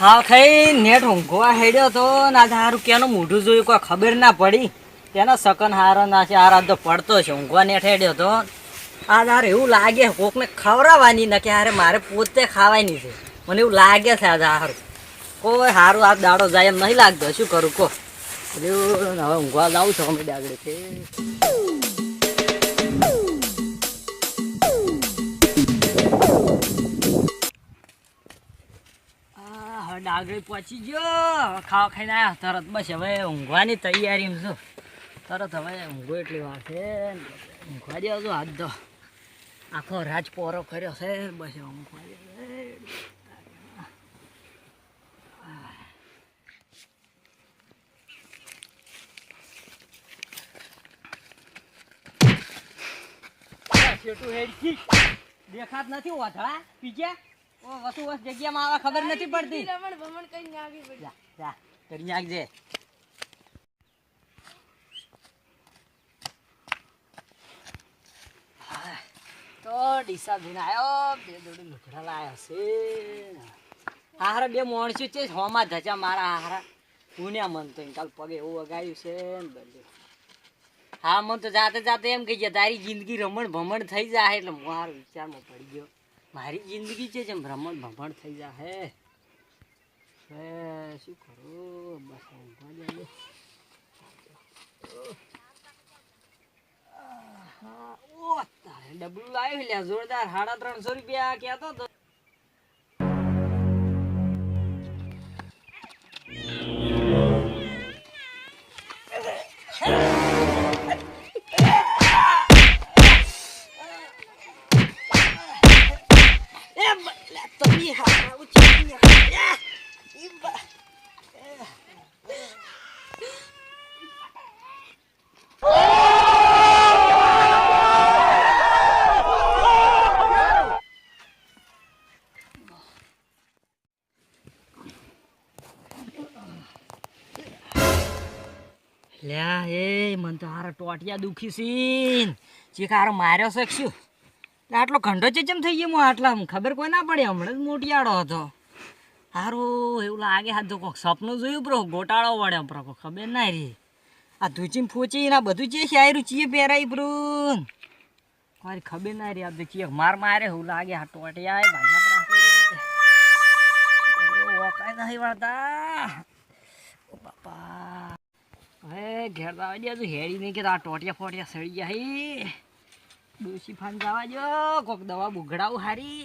હા ખાઈ નેટ ઊંઘવા હેડ્યો તો ના સારું કેનું મોઢું જોયું કોઈ ખબર ના પડી. તેનો સકન હારો ના છે હારા તો પડતો છે, ઊંઘવા નેટ હેડ્યો તો. આ હાર એવું લાગે કોકને ખવડાવવાની ને કે અરે મારે પોતે ખાવાની છે. મને એવું લાગે છે આ સારું કોઈ સારું આ દાડો જાય એમ નહીં લાગતો. શું કરું કો એટલે હવે ઊંઘવા જાઉં છું અમે ડાગડે છે. ડાગડી પહોંચી ગયો. ખાવા ખાઈને આવ્યા તરત બસ હવે ઊંઘવાની તૈયારી છું. તરત હવે ઊંઘો એટલી વાર છે. ઊંઘવા છો હાથ તો આખો રાજ પોરો કર્યો છે બસ હવે છેટું હેડકી દેખાત નથી વાથળા પીજ્યા? ઓ વસુ વસ જગ્યામાં આવે ખબર નથી પડતી. રમણ ભમણ કઈ આવી પડી. જા જા કરી નાખજે હા, તો ડીસા આવ્યો બે દોડી લુકડા લાયા છે. આહારા બે માણસો છે, હોમાં ધજા મારા આહારા. પુણ્યા મન તો કાલ પગે એવું વગાડ્યું છે ને હા, મન તો જાતે જાતે એમ કહી ગયા, તારી જિંદગી રમણ ભમણ થઈ જાય એટલે હું મારો વિચારમાં પડી ગયો. મારી જિંદગી છે જેમ રમણ ભમણ થઈ જાય હે, શું કરું? બસ ઊંઘવા દે ને. આહા, ઓ તારે ડબલું લાવ્યું લ્યા જોરદાર સાડા ત્રણસો રૂપિયા કહેતો તો. લ્યા એ, મન તો હારા ટોટિયા દુખી સીન. જે કારો માર્યો છે કે શું લે, આટલો ઘંટો ચેચમ થઈ ગયો હું આટલા ખબર કોઈ ના પડે, હમણાં જ મોટિયાળો હતો. સારું એવું લાગે હા તો સપનું જોયું બ્રો ગોટાળો બ્રો કોક ખબર ના રી. આ ધૂચીને ફૂચી આ બધું ચીએ આયરું ચીએ પહેરાય બ્રો મારી ખબર ના રી, આ તો માર મારે, એવું લાગે આ ટોટિયા ભાઈ પર વળતા. બાપા. હવે ઘેર જવા દે તું હેરી નહીં કે આ ટોટિયા ફોટિયા સડી જાય ડોસી ફાન જવા જો કોક દવા બુઘડાવું હારી.